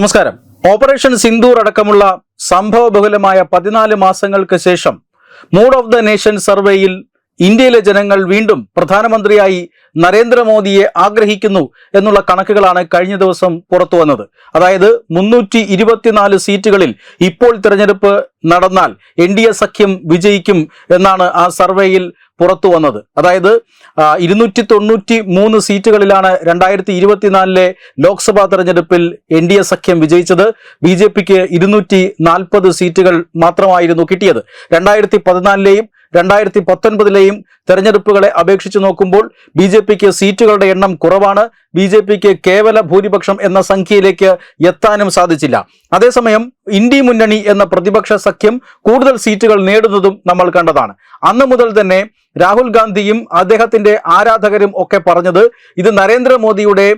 നമസ്കാരം. ഓപ്പറേഷൻ സിന്ദൂർ അടക്കമുള്ള സംഭവബഹുലമായ പതിനാല് മാസങ്ങൾക്ക് ശേഷം മൂഡ് ഓഫ് ദ നേഷൻ സർവേയിൽ ഇന്ത്യയിലെ ജനങ്ങൾ വീണ്ടും പ്രധാനമന്ത്രിയായി നരേന്ദ്രമോദിയെ ആഗ്രഹിക്കുന്നു എന്നുള്ള കണക്കുകളാണ് കഴിഞ്ഞ ദിവസം പുറത്തു വന്നത്. അതായത് മുന്നൂറ്റി ഇരുപത്തിനാല് സീറ്റുകളിൽ ഇപ്പോൾ തിരഞ്ഞെടുപ്പ് നടന്നാൽ എൻ സഖ്യം വിജയിക്കും എന്നാണ് ആ സർവേയിൽ പുറത്തു വന്നത്. അതായത് ഇരുന്നൂറ്റി തൊണ്ണൂറ്റി മൂന്ന് സീറ്റുകളിലാണ് രണ്ടായിരത്തി ഇരുപത്തിനാലിലെ ലോക്സഭാ തെരഞ്ഞെടുപ്പിൽ എൻ ഡി എ സഖ്യം വിജയിച്ചത്. ബി ജെ പിക്ക് ഇരുന്നൂറ്റി നാൽപ്പത് സീറ്റുകൾ മാത്രമായിരുന്നു കിട്ടിയത്. രണ്ടായിരത്തി പതിനാലിലെയും രണ്ടായിരത്തി പത്തൊൻപതിലെയും തെരഞ്ഞെടുപ്പുകളെ അപേക്ഷിച്ച് നോക്കുമ്പോൾ ബി ജെ പിക്ക് സീറ്റുകളുടെ എണ്ണം കുറവാണ്. ബി ജെ പിക്ക് കേവല ഭൂരിപക്ഷം എന്ന സംഖ്യയിലേക്ക് എത്താനും സാധിച്ചില്ല. അതേസമയം ഇന്ത്യ മുന്നണി എന്ന പ്രതിപക്ഷ സഖ്യം കൂടുതൽ സീറ്റുകൾ നേടുന്നതും നമ്മൾ കണ്ടതാണ്. അന്ന് മുതൽ തന്നെ രാഹുൽ ഗാന്ധിയും അദ്ദേഹത്തിന്റെ ആരാധകരും ഒക്കെ പറഞ്ഞത് ഇത് നരേന്ദ്രമോദിയുടെ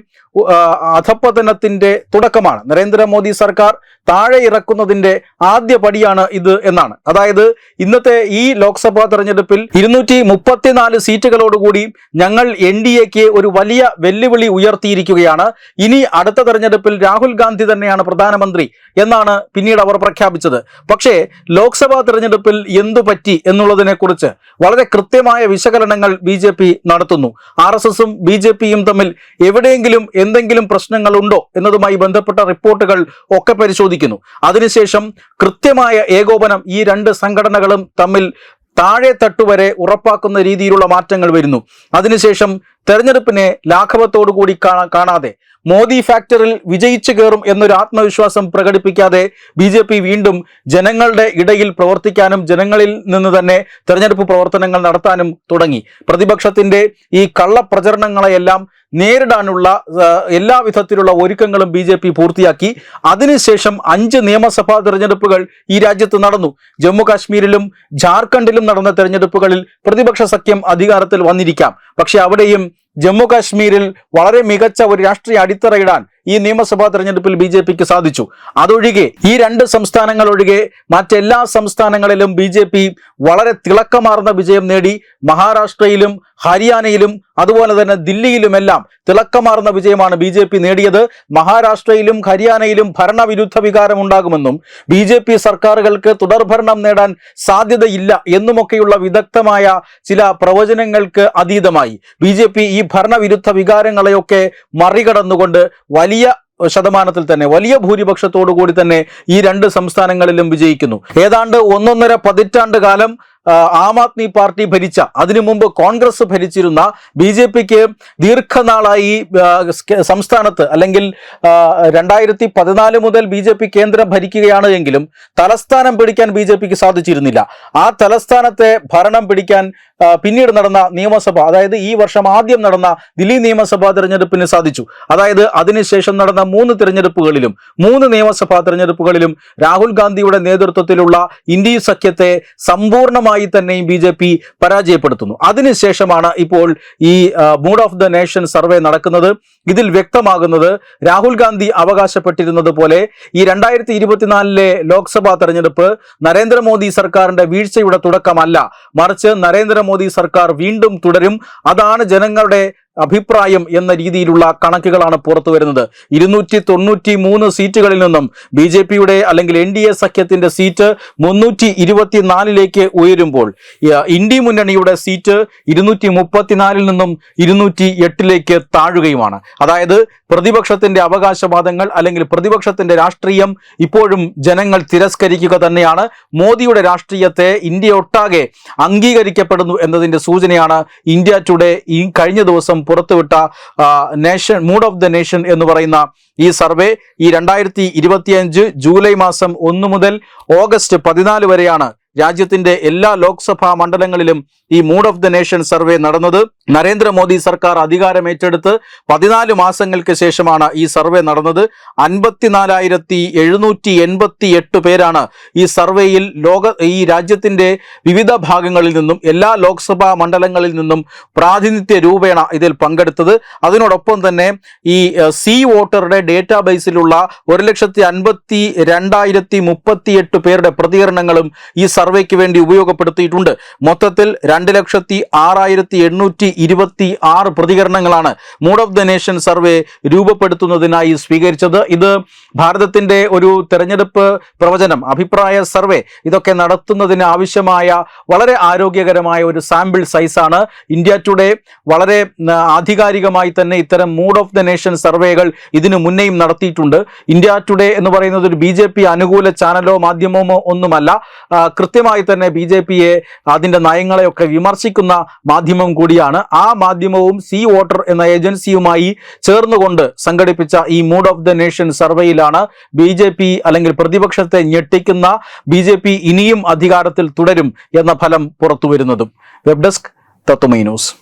അധപ്പതനത്തിന്റെ തുടക്കമാണ്. നരേന്ദ്രമോദി സർക്കാർ താഴെ ഇറക്കുന്നതിന്റെ ആദ്യ പടിയാണ് ഇത് എന്നാണ്. അതായത് ഇന്നത്തെ ഈ ലോക്സഭാ തെരഞ്ഞെടുപ്പിൽ ഇരുന്നൂറ്റി മുപ്പത്തിനാല് സീറ്റുകളോടുകൂടി ഞങ്ങൾ എൻ ഡി എക്ക് ഒരു വലിയ വെല്ലുവിളി ഉയർത്തിയിരിക്കുകയാണ്. ഇനി അടുത്ത തെരഞ്ഞെടുപ്പിൽ രാഹുൽ ഗാന്ധി തന്നെയാണ് പ്രധാനമന്ത്രി എന്നാണ് പിന്നീട് അവർ പ്രഖ്യാപിച്ചത്. പക്ഷേ ലോക്സഭാ തെരഞ്ഞെടുപ്പിൽ എന്തു പറ്റി എന്നുള്ളതിനെ കുറിച്ച് വളരെ കൃത്യമായ വിശകലനങ്ങൾ ബി ജെ പി നടത്തുന്നു. ആർ എസ് എസും ബി ജെ പിയും തമ്മിൽ എവിടെയെങ്കിലും എന്തെങ്കിലും പ്രശ്നങ്ങളുണ്ടോ എന്നതുമായി ബന്ധപ്പെട്ട റിപ്പോർട്ടുകൾ ഒക്കെ പരിശോധിക്കുന്നു അതിനുശേഷം കൃത്യമായ ഏകോപനം ഈ രണ്ട് സംഘടനകളും തമ്മിൽ താഴെ തട്ടുവരെ ഉറപ്പാക്കുന്ന രീതിയിലുള്ള മാറ്റങ്ങൾ വരുന്നു. അതിനുശേഷം തെരഞ്ഞെടുപ്പിനെ ലാഘവത്തോടു കൂടി കാണാ- കാണാതെ മോദി ഫാക്ടറിൽ വിജയിച്ചു കയറും എന്നൊരു ആത്മവിശ്വാസം പ്രകടിപ്പിക്കാതെ ബി ജെ പി വീണ്ടും ജനങ്ങളുടെ ഇടയിൽ പ്രവർത്തിക്കാനും ജനങ്ങളിൽ നിന്ന് തന്നെ തെരഞ്ഞെടുപ്പ് പ്രവർത്തനങ്ങൾ നടത്താനും തുടങ്ങി. പ്രതിപക്ഷത്തിന്റെ ഈ കള്ളപ്രചരണങ്ങളെയെല്ലാം നേരിടാനുള്ള എല്ലാ വിധത്തിലുള്ള ഒരുക്കങ്ങളും ബി ജെ പി പൂർത്തിയാക്കി. അതിനുശേഷം അഞ്ച് നിയമസഭാ തെരഞ്ഞെടുപ്പുകൾ ഈ രാജ്യത്ത് നടന്നു. ജമ്മു കാശ്മീരിലും ജാർഖണ്ഡിലും നടന്ന തെരഞ്ഞെടുപ്പുകളിൽ പ്രതിപക്ഷ സഖ്യം അധികാരത്തിൽ വന്നിരിക്കാം. പക്ഷെ അവിടെയും game ജമ്മു കാശ്മീരിൽ വളരെ മികച്ച ഒരു രാഷ്ട്രീയ അടിത്തറയിടാൻ ഈ നിയമസഭാ തെരഞ്ഞെടുപ്പിൽ ബി ജെ പിക്ക് സാധിച്ചു. അതൊഴികെ ഈ രണ്ട് സംസ്ഥാനങ്ങൾ ഒഴികെ മറ്റെല്ലാ സംസ്ഥാനങ്ങളിലും ബി ജെ പി വളരെ തിളക്കമാർന്ന വിജയം നേടി. മഹാരാഷ്ട്രയിലും ഹരിയാനയിലും അതുപോലെ തന്നെ ദില്ലിയിലുമെല്ലാം തിളക്കമാർന്ന വിജയമാണ് ബി ജെ പി നേടിയത്. മഹാരാഷ്ട്രയിലും ഹരിയാനയിലും ഭരണവിരുദ്ധ വികാരം ഉണ്ടാകുമെന്നും ബി ജെ പി സർക്കാരുകൾക്ക് തുടർഭരണം നേടാൻ സാധ്യതയില്ല എന്നുമൊക്കെയുള്ള വിദഗ്ധമായ ചില പ്രവചനങ്ങൾക്ക് അതീതമായി. ബി ജെ പി ഈ ഭരണവിരുദ്ധ വികാരങ്ങളെയൊക്കെ മറികടന്നുകൊണ്ട് വലിയ ശതമാനത്തിൽ തന്നെ വലിയ ഭൂരിപക്ഷത്തോടു കൂടി തന്നെ ഈ രണ്ട് സംസ്ഥാനങ്ങളിലും വിജയിക്കുന്നു. ഏതാണ്ട് ഒന്നൊന്നര പതിറ്റാണ്ട് കാലം ആ, ആദ്മി പാർട്ടി ഭരിച്ച അതിനു മുമ്പ് കോൺഗ്രസ് ഭരിച്ചിരുന്ന ബി ജെ പിക്ക് ദീർഘനാളായി സംസ്ഥാനത്ത് അല്ലെങ്കിൽ രണ്ടായിരത്തി പതിനാല് മുതൽ ബി ജെ പി കേന്ദ്രം ഭരിക്കുകയാണ് എങ്കിലും തലസ്ഥാനം പിടിക്കാൻ ബി ജെ പിക്ക് സാധിച്ചിരുന്നില്ല. ആ തലസ്ഥാനത്തെ ഭരണം പിടിക്കാൻ പിന്നീട് നടന്ന നിയമസഭ അതായത് ഈ വർഷം ആദ്യം നടന്ന ദില്ലി നിയമസഭാ തെരഞ്ഞെടുപ്പിന് സാധിച്ചു. അതായത് അതിനുശേഷം നടന്ന മൂന്ന് തിരഞ്ഞെടുപ്പുകളിലും മൂന്ന് നിയമസഭാ തെരഞ്ഞെടുപ്പുകളിലും രാഹുൽ ഗാന്ധിയുടെ നേതൃത്വത്തിലുള്ള ഇന്ത്യ സഖ്യത്തെ സമ്പൂർണമായി തന്നെയും ബി ജെ പി പരാജയപ്പെടുത്തുന്നു. അതിനുശേഷമാണ് ഇപ്പോൾ ഈ mood of the nation survey നടക്കുന്നത്. ഇതിൽ വ്യക്തമാകുന്നത് രാഹുൽ ഗാന്ധി അവകാശപ്പെട്ടിരുന്നത് പോലെ ഈ രണ്ടായിരത്തി ഇരുപത്തിനാലിലെ ലോക്സഭാ തെരഞ്ഞെടുപ്പ് നരേന്ദ്രമോദി സർക്കാരിന്റെ വീഴ്ചയുടെ തുടക്കമല്ല. മറിച്ച് നരേന്ദ്രമോദി സർക്കാർ വീണ്ടും തുടരും. അതാണ് ജനങ്ങളുടെ അഭിപ്രായം എന്ന രീതിയിലുള്ള കണക്കുകളാണ് പുറത്തു വരുന്നത്. ഇരുന്നൂറ്റി തൊണ്ണൂറ്റി മൂന്ന് സീറ്റുകളിൽ നിന്നും ബി ജെ പിയുടെ അല്ലെങ്കിൽ എൻ ഡി എ സഖ്യത്തിന്റെ സീറ്റ് മുന്നൂറ്റി ഇരുപത്തിനാലിലേക്ക് ഉയരുമ്പോൾ ഇന്ത്യ മുന്നണിയുടെ സീറ്റ് ഇരുന്നൂറ്റി മുപ്പത്തിനാലിൽ നിന്നും ഇരുന്നൂറ്റി എട്ടിലേക്ക് താഴുകയുമാണ്. അതായത് പ്രതിപക്ഷത്തിന്റെ അവകാശവാദങ്ങൾ അല്ലെങ്കിൽ പ്രതിപക്ഷത്തിന്റെ രാഷ്ട്രീയം ഇപ്പോഴും ജനങ്ങൾ തിരസ്കരിക്കുക തന്നെയാണ്. മോദിയുടെ രാഷ്ട്രീയത്തെ ഇന്ത്യ ഒട്ടാകെ അംഗീകരിക്കപ്പെടുന്നു എന്നതിന്റെ സൂചനയാണ് ഇന്ത്യ ടുഡേ ഈ കഴിഞ്ഞ ദിവസം പുറത്തുവിട്ട nation mood of the nation എന്ന് പറയുന്ന ഈ സർവേ ഈ രണ്ടായിരത്തി ഇരുപത്തിയഞ്ച് ജൂലൈ മാസം ഒന്ന് മുതൽ ഓഗസ്റ്റ് പതിനാല് വരെയാണ് രാജ്യത്തിന്റെ എല്ലാ ലോക്സഭാ മണ്ഡലങ്ങളിലും ഈ mood of the nation survey നടന്നത്. നരേന്ദ്രമോദി സർക്കാർ അധികാരം ഏറ്റെടുത്ത് പതിനാല് മാസങ്ങൾക്ക് ശേഷമാണ് ഈ സർവേ നടന്നത്. അൻപത്തിനാലായിരത്തി എഴുന്നൂറ്റി എൺപത്തി എട്ട് പേരാണ് ഈ സർവേയിൽ ലോക ഈ രാജ്യത്തിന്റെ വിവിധ ഭാഗങ്ങളിൽ നിന്നും എല്ലാ ലോക്സഭാ മണ്ഡലങ്ങളിൽ നിന്നും പ്രാതിനിധ്യ രൂപേണ ഇതിൽ പങ്കെടുത്തത്. അതിനോടൊപ്പം തന്നെ ഈ സി വോട്ടറുടെ ഡേറ്റാബേസിലുള്ള ഒരു ലക്ഷത്തി അൻപത്തി രണ്ടായിരത്തി മുപ്പത്തിയെട്ട് പേരുടെ പ്രതികരണങ്ങളും ഈ സർവേക്ക് വേണ്ടി ഉപയോഗപ്പെടുത്തിയിട്ടുണ്ട്. മൊത്തത്തിൽ രണ്ട് ലക്ഷത്തി ആറായിരത്തി എണ്ണൂറ്റി ഇരുപത്തി ആറ് പ്രതികരണങ്ങളാണ് mood of the nation survey രൂപപ്പെടുത്തുന്നതിനായി സ്വീകരിച്ചത്. ഇത് ഭാരതത്തിന്റെ ഒരു തെരഞ്ഞെടുപ്പ് പ്രവചനം അഭിപ്രായ സർവേ ഇതൊക്കെ നടത്തുന്നതിന് ആവശ്യമായ വളരെ ആരോഗ്യകരമായ ഒരു സാമ്പിൾ സൈസാണ് ഇന്ത്യ ടുഡേ വളരെ ആധികാരികമായി തന്നെ ഇത്തരം മൂഡ് ഓഫ് ദ നേഷൻ സർവേകൾ ഇതിനു മുന്നേയും നടത്തിയിട്ടുണ്ട്. ഇന്ത്യ ടുഡേ എന്ന് പറയുന്നത് ഒരു ബി ജെ പി അനുകൂല ചാനലോ മാധ്യമമോ ഒന്നുമല്ല. കൃത്യമായി തന്നെ ബി ജെ പിയെ അതിന്റെ നയങ്ങളെയൊക്കെ വിമർശിക്കുന്ന മാധ്യമം കൂടിയാണ്. ആ മാധ്യമവും സി വോട്ടർ എന്ന ഏജൻസിയുമായി ചേർന്നുകൊണ്ട് സംഘടിപ്പിച്ച ഈ മൂഡ് ഓഫ് ദ നേഷൻ സർവേയിലാണ് ബി അല്ലെങ്കിൽ പ്രതിപക്ഷത്തെ ഞെട്ടിക്കുന്ന ബി ഇനിയും അധികാരത്തിൽ തുടരും എന്ന ഫലം പുറത്തു വരുന്നതും വെബ് ഡെസ്ക് തത്വമൈ ന്യൂസ്.